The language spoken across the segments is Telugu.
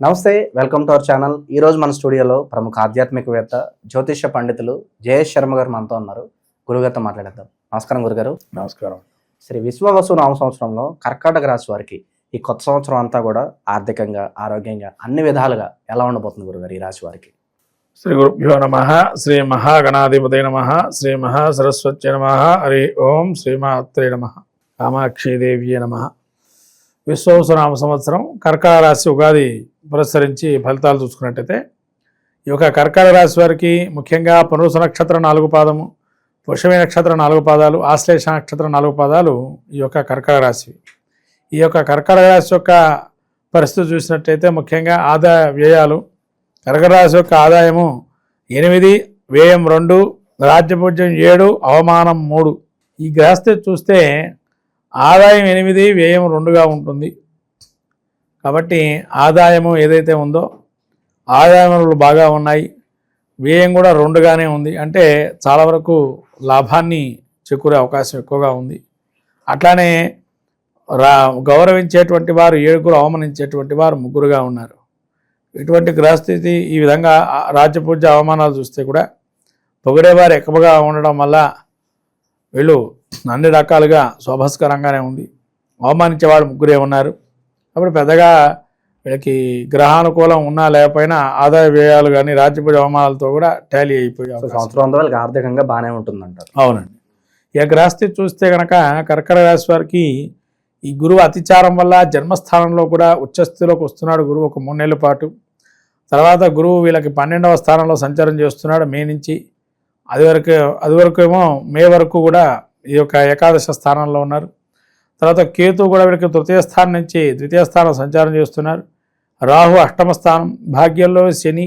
నమస్తే వెల్కమ్ టు అవర్ ఛానల్. ఈ రోజు మన స్టూడియోలో ప్రముఖ ఆధ్యాత్మికవేత్త జ్యోతిష్య పండితులు జయేష్ శర్మ గారు మనతో ఉన్నారు. గురుగారితో మాట్లాడేద్దాం. నమస్కారం గురుగారు. నమస్కారం. శ్రీ విశ్వవసు నామ సంవత్సరంలో కర్కాటక రాశి వారికి ఈ కొత్త సంవత్సరం అంతా కూడా ఆర్థికంగా ఆరోగ్యంగా అన్ని విధాలుగా ఎలా ఉండబోతుంది గురుగారు ఈ రాశి వారికి? శ్రీ గురుభ్యో నమ శ్రీ మహాగణాధిపతి నమ శ్రీ మహాసరస్వత్య నమ హరి ఓం శ్రీమాత్రే నమ కామాక్షిదేవి నమ. విశ్వవసనామ సంవత్సరం కర్కాటక రాశి ఉగాది పురస్కరించి ఫలితాలు చూసుకున్నట్టయితే ఈ యొక్క కర్కాటక రాశి వారికి ముఖ్యంగా పునరుస నక్షత్రం నాలుగు పాదము పురుషమి నక్షత్రం నాలుగు పాదాలు ఆశ్లేష నక్షత్రం నాలుగు పాదాలు ఈ యొక్క కర్కాటక రాశి ఈ యొక్క కర్కాటక రాశి యొక్క పరిస్థితి చూసినట్టయితే ముఖ్యంగా ఆదాయ వ్యయాలు కర్కట రాశి యొక్క ఆదాయము ఎనిమిది వ్యయం రెండు రాజ్యపూజ్యం ఏడు అవమానం మూడు. ఈ గ్రహస్థితి చూస్తే ఆదాయం ఎనిమిది వ్యయం రెండుగా ఉంటుంది. కాబట్టి ఆదాయము ఏదైతే ఉందో ఆదాయములు బాగా ఉన్నాయి. వ్యయం కూడా రెండుగానే ఉంది. అంటే చాలా వరకు లాభాన్ని చేకూరే అవకాశం ఎక్కువగా ఉంది. అట్లానే రా గౌరవించేటువంటి వారు ఏడుగురు అవమానించేటువంటి వారు ముగ్గురుగా ఉన్నారు. ఇటువంటి గ్రహస్థితి ఈ విధంగా రాజ్యపూజ అవమానాలు చూస్తే కూడా పొగిడేవారు ఎక్కువగా ఉండడం వల్ల వీళ్ళు అన్ని రకాలుగా శోభస్కరంగానే ఉంది. అవమానించేవాడు ముగ్గురే ఉన్నారు. కాబట్టి పెద్దగా వీళ్ళకి గ్రహానుకూలం ఉన్నా లేకపోయినా ఆదాయ వ్యయాలు కానీ రాజ్యపూజ అవమానాలతో కూడా టాలీ అయిపోయి సంవత్సరం అంతా వాళ్ళకి ఆర్థికంగా బాగానే ఉంటుంది అంటారు అవునండి. ఇక గ్రహస్థితి చూస్తే కనుక కర్కట రాశి వారికి ఈ గురువు అతిచారం వల్ల జన్మస్థానంలో కూడా ఉచ్చస్థితిలోకి వస్తున్నాడు గురువు ఒక మూడు నెలల పాటు. తర్వాత గురువు వీళ్ళకి పన్నెండవ స్థానంలో సంచారం చేస్తున్నాడు మే నుంచి. అది వరకు అది వరకు ఏమో మే వరకు కూడా ఈ యొక్క ఏకాదశ స్థానంలో ఉన్నారు. తర్వాత కేతు కూడా వీళ్ళకి తృతీయ స్థానం నుంచి ద్వితీయ స్థానం సంచారం చేస్తున్నారు. రాహు అష్టమ స్థానం భాగ్యంలో శని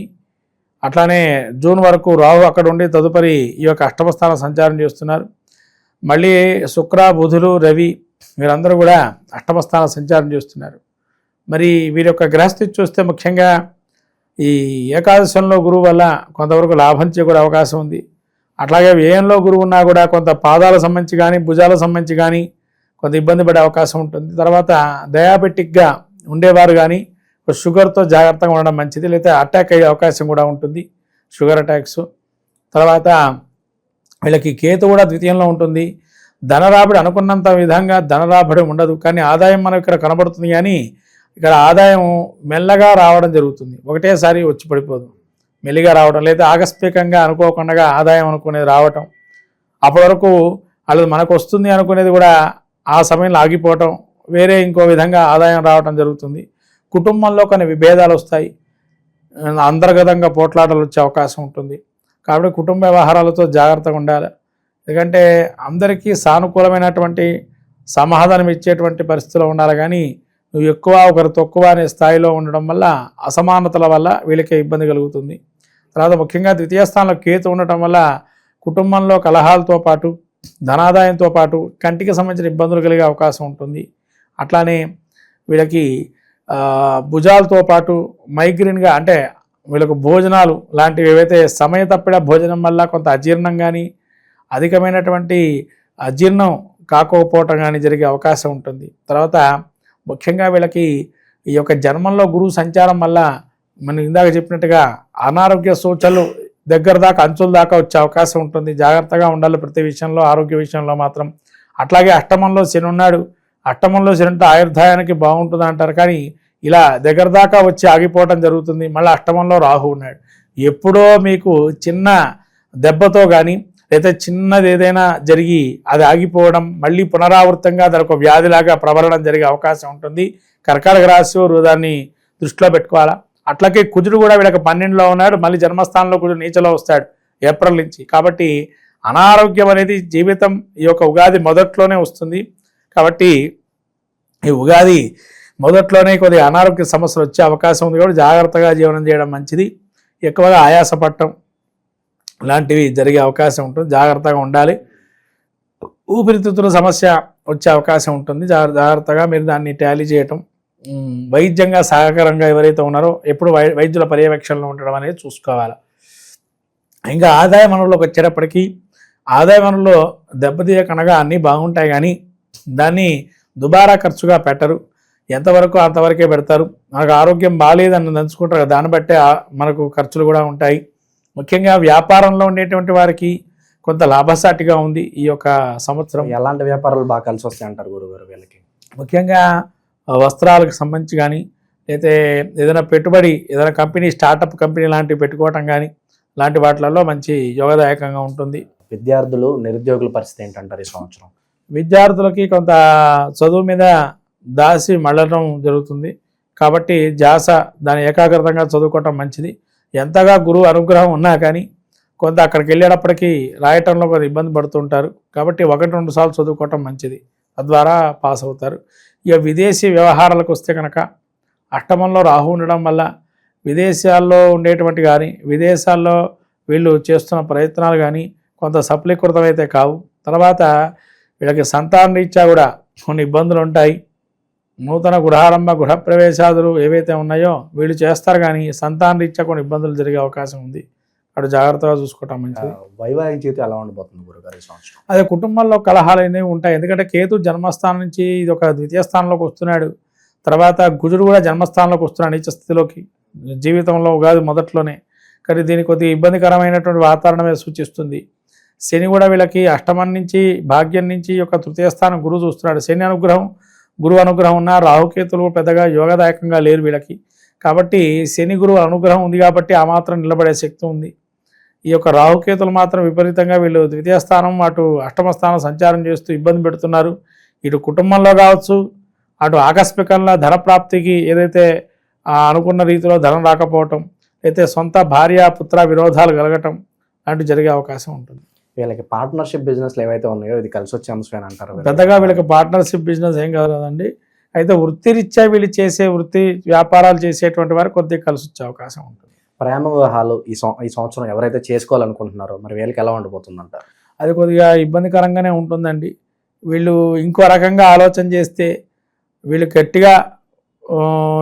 అట్లానే జూన్ వరకు రాహు అక్కడ ఉండి తదుపరి ఈ యొక్క అష్టమ స్థానం సంచారం చేస్తున్నారు. మళ్ళీ శుక్ర బుధులు రవి వీరందరూ కూడా అష్టమ స్థానం సంచారం చేస్తున్నారు. మరి వీరి యొక్క గ్రహస్థితి చూస్తే ముఖ్యంగా ఈ ఏకాదశంలో గురువు వల్ల కొంతవరకు లాభం చేకూడే అవకాశం ఉంది. అట్లాగే వ్యయంలో గురువు ఉన్నా కూడా కొంత పాదాల సంబంధించి కానీ భుజాల సంబంధించి కానీ కొంత ఇబ్బంది పడే అవకాశం ఉంటుంది. తర్వాత డయాబెటిక్గా ఉండేవారు కానీ షుగర్తో జాగ్రత్తగా ఉండడం మంచిది. లేకపోతే అటాక్ అయ్యే అవకాశం కూడా ఉంటుంది. Sugar attacks. తర్వాత వీళ్ళకి కేతు కూడా ద్వితీయంలో ఉంటుంది. ధనరాబడి అనుకున్నంత విధంగా ధనరాబడి ఉండదు. కానీ ఆదాయం మనం ఇక్కడ కనబడుతుంది కానీ ఇక్కడ ఆదాయం మెల్లగా రావడం జరుగుతుంది. ఒకటేసారి వచ్చి పడిపోదు. మెల్లిగా రావడం. లేదా ఆకస్మికంగా అనుకోకుండా ఆదాయం అనుకునేది రావటం. అప్పటి వరకు వాళ్ళు మనకు వస్తుంది అనుకునేది కూడా ఆ సమయంలో ఆగిపోవటం వేరే ఇంకో విధంగా ఆదాయం రావటం జరుగుతుంది. కుటుంబంలో కొన్ని విభేదాలు వస్తాయి. అంతర్గతంగా పోట్లాటలు వచ్చే అవకాశం ఉంటుంది. కాబట్టి కుటుంబ వ్యవహారాలతో జాగ్రత్తగా ఉండాలి. ఎందుకంటే అందరికీ సానుకూలమైనటువంటి సమాధానం ఇచ్చేటువంటి పరిస్థితిలో ఉండాలి. కానీ నువ్వు ఎక్కువ ఒకరు తక్కువ అనే స్థాయిలో ఉండడం వల్ల అసమానతల వల్ల వీళ్ళకే ఇబ్బంది కలుగుతుంది. తర్వాత ముఖ్యంగా ద్వితీయ స్థానంలో కేతు ఉండటం వల్ల కుటుంబంలో కలహాలతో పాటు ధనాదాయంతో పాటు కంటికి సంబంధించిన ఇబ్బందులు కలిగే అవకాశం ఉంటుంది. అట్లానే వీళ్ళకి భుజాలతో పాటు మైగ్రేన్గా అంటే వీళ్ళకు భోజనాలు లాంటివి ఏవైతే సమయ తప్పిడ భోజనం వల్ల కొంత అజీర్ణం కానీ అధికమైనటువంటి అజీర్ణం కాకపోవటం కానీ జరిగే అవకాశం ఉంటుంది. తర్వాత ముఖ్యంగా వీళ్ళకి ఈ యొక్క జన్మంలో గురువు సంచారం వల్ల మనం ఇందాక చెప్పినట్టుగా అనారోగ్య సూచనలు దగ్గర దాకా అంచుల దాకా వచ్చే అవకాశం ఉంటుంది. జాగ్రత్తగా ఉండాలి ప్రతి విషయంలో ఆరోగ్య విషయంలో మాత్రం. అట్లాగే అష్టమంలో శని ఉన్నాడు. అష్టమంలో శని అంటే ఆయుర్దాయానికి బాగుంటుంది అంటారు. కానీ ఇలా దగ్గర దాకా వచ్చి ఆగిపోవటం జరుగుతుంది. మళ్ళీ అష్టమంలో రాహు ఉన్నాడు. ఎప్పుడో మీకు చిన్న దెబ్బతో కానీ లేదా చిన్నది ఏదైనా జరిగి అది ఆగిపోవడం మళ్ళీ పునరావృతంగా దాని ఒక వ్యాధిలాగా ప్రబలడం జరిగే అవకాశం ఉంటుంది. కర్కాటక రాశి వారు దాన్ని దృష్టిలో పెట్టుకోవాలా? అట్లాగే కుజుడు కూడా వీళ్ళకి పన్నెండులో ఉన్నాడు మళ్ళీ జన్మస్థానంలో కుజుడు నీచలో వస్తాడు ఏప్రిల్ నుంచి. కాబట్టి అనారోగ్యం అనేది జీవితం ఈ యొక్క ఉగాది మొదట్లోనే వస్తుంది. కాబట్టి ఈ ఉగాది మొదట్లోనే కొద్దిగా అనారోగ్య సమస్యలు వచ్చే అవకాశం ఉంది కాబట్టి జాగ్రత్తగా జీవనం చేయడం మంచిది. ఎక్కువగా ఆయాసపడటం లాంటివి జరిగే అవకాశం ఉంటుంది. జాగ్రత్తగా ఉండాలి. ఊపిరితిత్తుల సమస్య వచ్చే అవకాశం ఉంటుంది. జాగ్ర- జాగ్రత్తగా మీరు దాన్ని ట్యాలీ చేయటం. వైద్యంగా సహకారంగా ఎవరైతే ఉన్నారో ఎప్పుడు వై వైద్యుల పర్యవేక్షణలో ఉండడం అనేది చూసుకోవాలి. ఇంకా ఆదాయ వనరులకు వచ్చేటప్పటికీ ఆదాయ వనరులో దెబ్బతీయకనగా అన్నీ బాగుంటాయి కానీ దాన్ని దుబారా ఖర్చుగా పెట్టరు. ఎంతవరకు అంతవరకే పెడతారు. మనకు ఆరోగ్యం బాగాలేదని దంచుకుంటారు దాన్ని బట్టే మనకు ఖర్చులు కూడా ఉంటాయి. ముఖ్యంగా వ్యాపారంలో ఉండేటువంటి వారికి కొంత లాభసాటిగా ఉంది ఈ యొక్క సంవత్సరం. ఎలాంటి వ్యాపారాలు బాగా కలిసి వస్తాయి అంటారు గురుగారు వీళ్ళకి? ముఖ్యంగా వస్త్రాలకు సంబంధించి కానీ అయితే ఏదైనా పెట్టుబడి ఏదైనా కంపెనీ స్టార్టప్ కంపెనీ లాంటివి పెట్టుకోవటం కానీ లాంటి వాటిలలో మంచి యోగదాయకంగా ఉంటుంది. విద్యార్థులు నిరుద్యోగుల పరిస్థితి ఏంటంటారు ఈ సంవత్సరం? విద్యార్థులకి కొంత చదువు మీద దాసి మళ్ళడం జరుగుతుంది. కాబట్టి జాస దాని ఏకాగ్రతంగా చదువుకోవటం మంచిది. ఎంతగా గురువు అనుగ్రహం ఉన్నా కానీ కొంత అక్కడికి వెళ్ళేటప్పటికీ రాయటంలో కొంత ఇబ్బంది పడుతుంటారు. కాబట్టి ఒకటి రెండు సార్లు చదువుకోవటం మంచిది. తద్వారా పాస్ అవుతారు. ఇక విదేశీ వ్యవహారాలకు వస్తే కనుక అష్టమంలో రాహు ఉండడం వల్ల విదేశాల్లో ఉండేటువంటి కానీ విదేశాల్లో వీళ్ళు చేస్తున్న ప్రయత్నాలు కానీ కొంత సఫలీకృతమైతే కావు. తర్వాత వీళ్ళకి సంతాన రీత్యా కూడా కొన్ని ఇబ్బందులు ఉంటాయి. నూతన గృహారంభ గృహప్రవేశాదులు ఏవైతే ఉన్నాయో వీళ్ళు చేస్తారు కానీ సంతాన రీత్యా కొన్ని ఇబ్బందులు జరిగే అవకాశం ఉంది. అటు జాగ్రత్తగా చూసుకోవటం మంచిది. వైవాహిక జీవితం ఎలా ఉండబోతుంది గురుగారు ఈ సంవత్సరం. అదే కుటుంబంలో కలహాలు అనేవి ఉంటాయి. ఎందుకంటే కేతు జన్మస్థానం నుంచి ఇది ఒక ద్వితీయ స్థానంలోకి వస్తున్నాడు. తర్వాత గుజుడు కూడా జన్మస్థానంలోకి వస్తున్నాడు నీచ స్థితిలోకి జీవితంలో ఉగాది మొదట్లోనే. కానీ దీనికి కొద్దిగా ఇబ్బందికరమైనటువంటి వాతావరణమే సూచిస్తుంది. శని కూడా వీళ్ళకి అష్టమం నుంచి భాగ్యం నుంచి ఒక తృతీయ స్థానం గురువు చూస్తున్నాడు. శని అనుగ్రహం గురువు అనుగ్రహం ఉన్న రాహుకేతులు పెద్దగా యోగదాయకంగా లేరు వీళ్ళకి. కాబట్టి శని గురువు అనుగ్రహం ఉంది కాబట్టి ఆ మాత్రం నిలబడే శక్తి ఉంది. ఈ యొక్క రాహుకేతులు మాత్రం విపరీతంగా వీళ్ళు ద్వితీయ స్థానం అటు అష్టమ స్థానం సంచారం చేస్తూ ఇబ్బంది పెడుతున్నారు. ఇటు కుటుంబంలో కావచ్చు అటు ఆకస్మికంగా ధన ప్రాప్తికి ఏదైతే అనుకున్న రీతిలో ధనం రాకపోవటం అయితే సొంత భార్య పుత్ర విరోధాలు కలగటం లాంటివి జరిగే అవకాశం ఉంటుంది. వీళ్ళకి పార్ట్నర్షిప్ బిజినెస్లు ఏవైతే ఉన్నాయో ఇది కలిసి వచ్చే అంశం అంటారు? పెద్దగా వీళ్ళకి పార్ట్నర్షిప్ బిజినెస్ ఏం కాదు కదండి అయితే వృత్తిరీత్యా వీళ్ళు చేసే వృత్తి వ్యాపారాలు చేసేటువంటి వారికి కొద్దిగా కలిసి వచ్చే అవకాశం ఉంటుంది. ప్రేమ వివాహాలు ఈ సం- ఈ సంవత్సరం ఎవరైతే చేసుకోవాలనుకుంటున్నారో మరి వీళ్ళకి ఎలా ఉండబోతుందంటారు అది కొద్దిగా ఇబ్బందికరంగానే ఉంటుందండి. వీళ్ళు ఇంకో రకంగా ఆలోచన చేస్తే వీళ్ళు గట్టిగా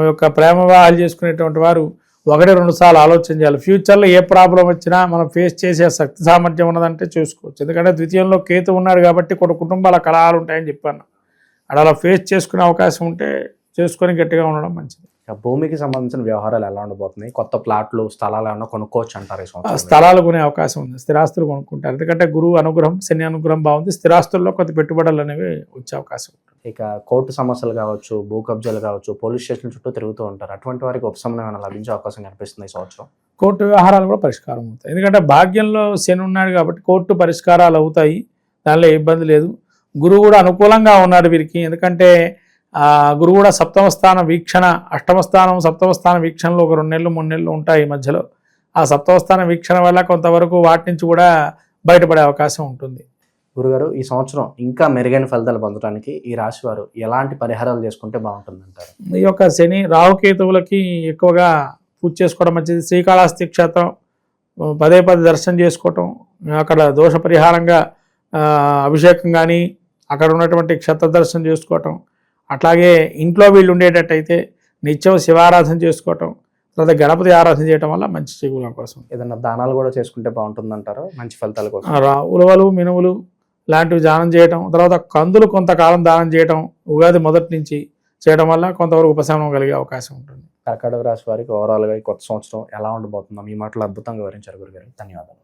యొక్క ప్రేమ వివాహాలు చేసుకునేటువంటి వారు ఒకటి రెండు సార్లు ఆలోచన చేయాలి. ఫ్యూచర్లో ఏ ప్రాబ్లం వచ్చినా మనం ఫేస్ చేసే శక్తి సామర్థ్యం ఉన్నదంటే చూసుకోవచ్చు. ఎందుకంటే ద్వితీయంలో కేతు ఉన్నాడు కాబట్టి కొన్ని కుటుంబాల కళాలు ఉంటాయని చెప్పాను. అక్కడ అలా ఫేస్ చేసుకునే అవకాశం ఉంటే చేసుకొని గట్టిగా ఉండడం మంచిది. భూమికి సంబంధించిన వ్యవహారాలు ఎలా ఉండబోతున్నాయి? కొత్త ప్లాట్లు స్థలాలు ఏమన్నా కొనుక్కోవచ్చు అంటారు స్థలాలు కొనే అవకాశం ఉంది. స్థిరాస్తులు కొనుక్కుంటారు. ఎందుకంటే గురువు అనుగ్రహం శని అనుగ్రహం బాగుంది. స్థిరాస్తుల్లో కొంత పెట్టుబడులు అనేవి వచ్చే అవకాశం ఉంటుంది. ఇక కోర్టు సమస్యలు కావచ్చు భూ కబ్జాలు కావచ్చు పోలీస్ స్టేషన్ చుట్టూ తిరుగుతూ ఉంటారు. అటువంటి వారికి ఉపశమనం ఏమైనా లభించే అవకాశం కనిపిస్తుంది ఈ సంవత్సరం? కోర్టు వ్యవహారాలు కూడా పరిష్కారం అవుతాయి. ఎందుకంటే భాగ్యంలో శని ఉన్నాడు కాబట్టి కోర్టు పరిష్కారాలు అవుతాయి. దానిలో ఇబ్బంది లేదు. గురువు కూడా అనుకూలంగా ఉన్నాడు వీరికి. ఎందుకంటే గురువు కూడా సప్తమ స్థానం వీక్షణ అష్టమ స్థానం సప్తమ స్థానం వీక్షణలో ఒక రెండు నెలలు మూడు నెలలు ఉంటాయి ఈ మధ్యలో. ఆ సప్తమ స్థానం వీక్షణ వల్ల కొంతవరకు వాటి నుంచి కూడా బయటపడే అవకాశం ఉంటుంది. గురుగారు ఈ సంవత్సరం ఇంకా మెరుగైన ఫలితాలు పొందడానికి ఈ రాశి వారు ఎలాంటి పరిహారాలు చేసుకుంటే బాగుంటుంది అంటారు ఈ యొక్క శని రాహుకేతువులకి ఎక్కువగా పూజ చేసుకోవడం మంచిది. శ్రీకాళహస్తి క్షేత్రం పదే పదే దర్శనం చేసుకోవటం అక్కడ దోష పరిహారంగా అభిషేకం కానీ అక్కడ ఉన్నటువంటి క్షేత్ర దర్శనం చేసుకోవటం అట్లాగే ఇంట్లో వీళ్ళు ఉండేటట్టయితే నిత్యం శివారాధన చేసుకోవటం తర్వాత గణపతి ఆరాధన చేయటం వల్ల మంచి చిగుల కోసం. ఏదైనా దానాలు కూడా చేసుకుంటే బాగుంటుంది అంటారు మంచి ఫలితాల కోసం. ఉలవలు మినుములు లాంటివి దానం చేయటం తర్వాత కందులు కొంతకాలం దానం చేయటం ఉగాది మొదటి నుంచి చేయడం వల్ల కొంతవరకు ఉపశమనం కలిగే అవకాశం ఉంటుంది. కర్కాటక రాశి వారికి ఓవరాల్గా ఈ కొత్త సంవత్సరం ఎలా ఉండబోతుందో మీ మాటలు అద్భుతంగా వివరించారు గురుగారు. ధన్యవాదాలు.